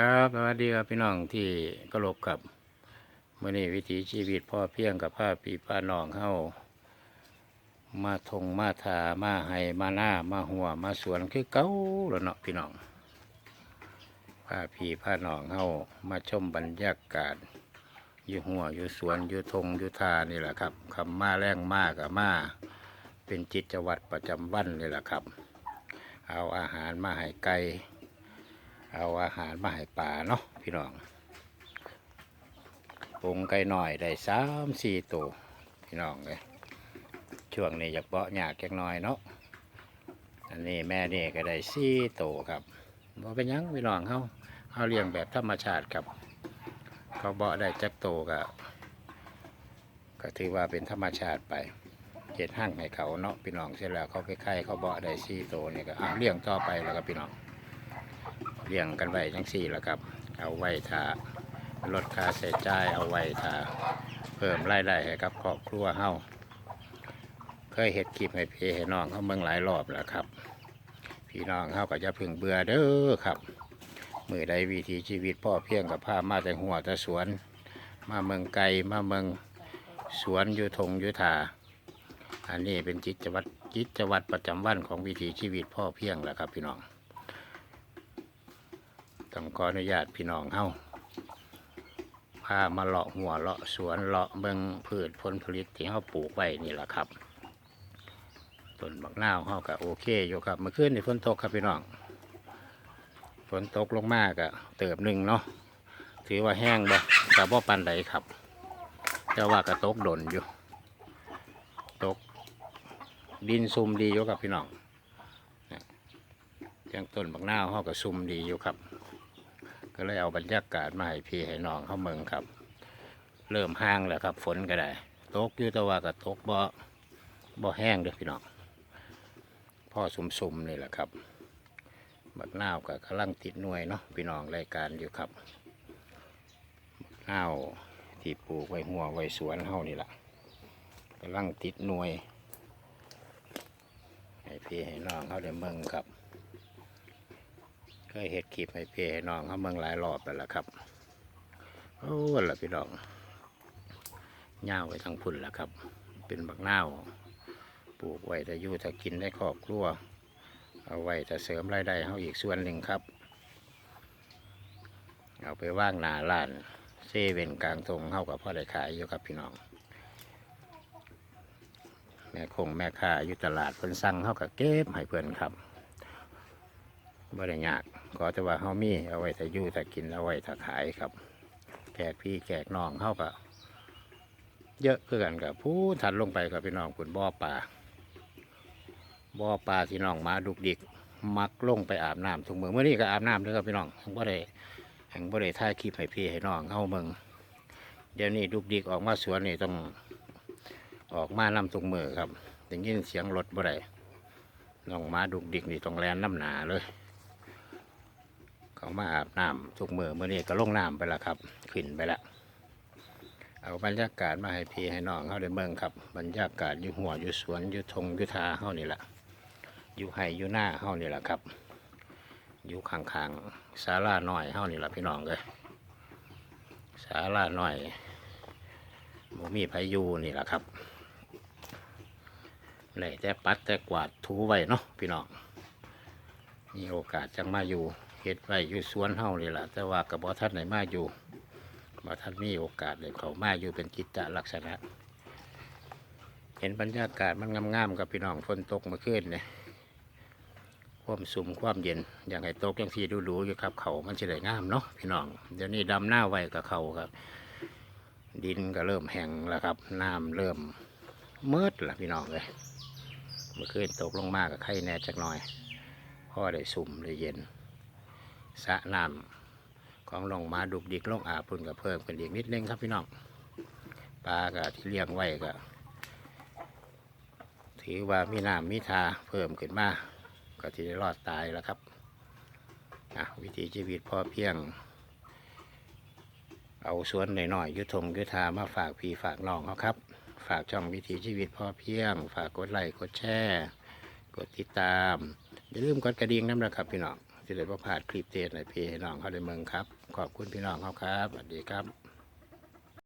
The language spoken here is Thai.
ครับสวัสดีครับพี่น้องที่กรบกับเมื่อนี้วิถีชีวิตพ่อเพียงกับผ้าปีป้าน้องเฮามาทงมาทามาไห้มาหน้ามาหัวมาสวนคือเก้าแล้วเนาะพี่น้องผ้าพีผ้าน้องเฮามาชมบรรยากาศอยู่หัวอยู่สวนอยู่ทงอยู่ทานี่แหละครับคำมาแรงมากกับมาเป็นจิตวัตรประจำวันนี่แหละครับ เอาอาหารมาให้ไก่ เอาอาหารมาให้ป่าเนาะพี่น้องปรุงไก่หน่อยได้สามสี่ตัวพี่น้องเลยช่วงนี้อยากเบาะหยากแค่น้อยเนาะอันนี้แม่นี่ก็ได้สี่ตัวครับบ่เป็นยังพี่น้องเขาเขาเลี้ยงแบบธรรมชาติครับ เขาเบาะได้จักโตวก็ก็ถือว่าเป็นธรรมชาติไปเจ็ดห้างให้เขาเนาะพี่น้องเสร็จแล้วเขาไปไข่เขาเบาะได้สี่ตัวนี่ก็เลี้ยงต่อไปแล้วก็พี่น้อง เลี้ยงกันไว้จังสี่แหละครับ เอาไว้ถ้าลดค่าใช้จ่ายเอาไว้ถ้าเพิ่มรายได้ให้กับครอบครัวเฮาเคยเห็ดคลิปให้พี่ให้น้องเขาเมืองหลายรอบแล้วครับ พี่น้องเขาก็จะพึงเบื่อเด้อครับมือใดวิถีชีวิตพ่อเพียงกับผ้ามาแต่หัวแต่สวน มาเมืองไกลมาเมืองสวนอยู่ทงอยู่ทาอันนี้เป็นจิตวัตรจิตวัตรประจำวันของวิถีชีวิตพ่อเพียงแหละครับ พี่น้อง ต้องขออนุญาตพี่น้องเฮาพามาเลาะหัวเลาะสวนเลาะเบิงพืชผลผลิตที่เฮาปลูกไว้นี่แหละครับต้นบักนาวเฮาก็โอเคอยู่ครับเมื่อคืนนี่ฝนตกครับพี่น้องฝนตกลงมากอะเติบหนึ่งเนาะถือว่าแห้งบ่แต่บ่ปันใดครับ แต่ว่าก็ตกดนอยู่ ตกดินซุ่มดีอยู่ครับพี่น้องยังต้นบักนาวเขาก็ซุ่มดีอยู่ครับ ก็เลยเอาบรรยากาศมาให้พี่ให้น้องเขาเมืองครับ เริ่มห้างแล้วครับ ฝนก็ได้ตกอยู่แต่ว่าก็ตกบ่บ่แห้งเด้อพี่น้องพ่อสุ่มๆนี่แหละครับ บักนาวก็กำลังติดหน่วยเนาะพี่น้องรายการอยู่ครับบักนาวที่ปลูกไว้หัวไว้สวนเฮานี่แหละกำลังติดหน่วยให้พี่ให้น้องเขาได้เมืองครับ ยเห็ดคลิปให้พี่ให้น้องเขาเมืองหลายรอบแล้วล่ะครับโอ้ล่ะพี่น้องเง่าไว้ทั้งพุ่นละครับ เป็นบักนาวปลูกไว้แต่อยู่ถ้ากินได้ครอบครัวเอาไว้จะเสริมรายได้เขาอีกส่วนหนึ่งครับ เอาไปว่างหนาล้านเซเว่นกลางทงเข้ากับพ่อได้ขายอยู่ครับพี่น้อง แม่คงแม่ค้าอยู่ตลาดเพิ่นสั่งเข้าก็เก็บให้เพิ่อนครับ บ่ได้ยากก็จะว่าเฮามีเอาไว้ถ้าอยู่ถ้ากินเอาไว้ถ้าขายครับแขกพี่แขกน้องเฮาก็เยอะคือกันกับผู้ถัดลงไปกับพี่น้องคุณบ่อปลาบ่อปลาที่น้องมาดุกดิก มักลงไปอาบน้ำทุกมืองเมื่อนี้ก็อาบน้ำด้อครับพี่น้องแห่งบ่ได้แห่งบ่ได้ถ่าคลิปให้พี่ให้น้องเฮาเมืองเดี๋ยวนี้ดุกดิกออกมาสวนนี่ต้องออกมาน้ำทุกมือครับได้ยินเสียงรถบ่ได้น้องมาดุกดิกนี่ต้องแลนน้ำหนาเลย มาอาบน้ำทุกมือเมื่อนี้ก็ลงน้ำไปแล้วครับ ขึ้นไปแล้วเอาบรรยากาศมาให้พี่ให้น้องเขาได้เมืองครับ บรรยากาศอยู่หัวอยู่สวนอยู่ทงอยู่ทาเขานี่แหละอยู่ไห่อยู่หน้าเขานี่แหละครับ อยู่ข้างๆศาลาหน่อยเขานี่แหละพี่น้องเลยศาลาหน่อยบ่มีพายุนี่แหละครับเลยแต่ปัดแต่กวาดถูไว้เนาะพี่น้องมีโอกาสจังมาอยู่ ฮ็ดไว้อยู่สวนเฮานี่แหละแต่ว่ากับบ่ท่านไหนมาอยู่บ่ท่านมีโอกาสเลยเขามาอยู่เป็นกิจลักษณะ เห็นบรรยากาศมันงามๆกับพี่น้องฝนตกเมื่อคืนเนี่ยความสุ่มความเย็นอย่างไรตกอย่างที่ดูๆอยู่ครับ เขามันจะได้งามเนาะพี่น้องเดี๋ยวนี้ดำหน้าไว้กับเขาครับ ดินก็เริ่มแห้งแล้วครับน้ำเริ่มมืดละพี่น้องเลยเมื่อคืนตกลงมากกับไข่แน่จักหน่อยพ่อได้สุ่มได้เย็น สระน้ำของลงมาดุกดิกลงอาพุ่นกับเพิ่มกันอีกนิดนึงครับพี่น้องปลาก็ที่เลี้ยงไว้ก็ ถือว่ามีน้ำมีทาเพิ่มขึ้นมาก็ที่ได้รอดตายแล้วครับวิถีชีวิตพอเพียง เอาสวนหน่อยๆยุทธงยุทธามาฝากพี่ฝากน้องเขาครับ ฝากช่องวิถีชีวิตพอเพียง ฝากกดไลค์กดแชร์กดติดตามอย่าลืมกดกระดิ่งน้ำนะครับพี่น้อง สิได้บ่พลานคลิปเทศในพี่น้องเขาได้เมืองครับ ขอบคุณพี่น้องเขาครับสวัสดีครับ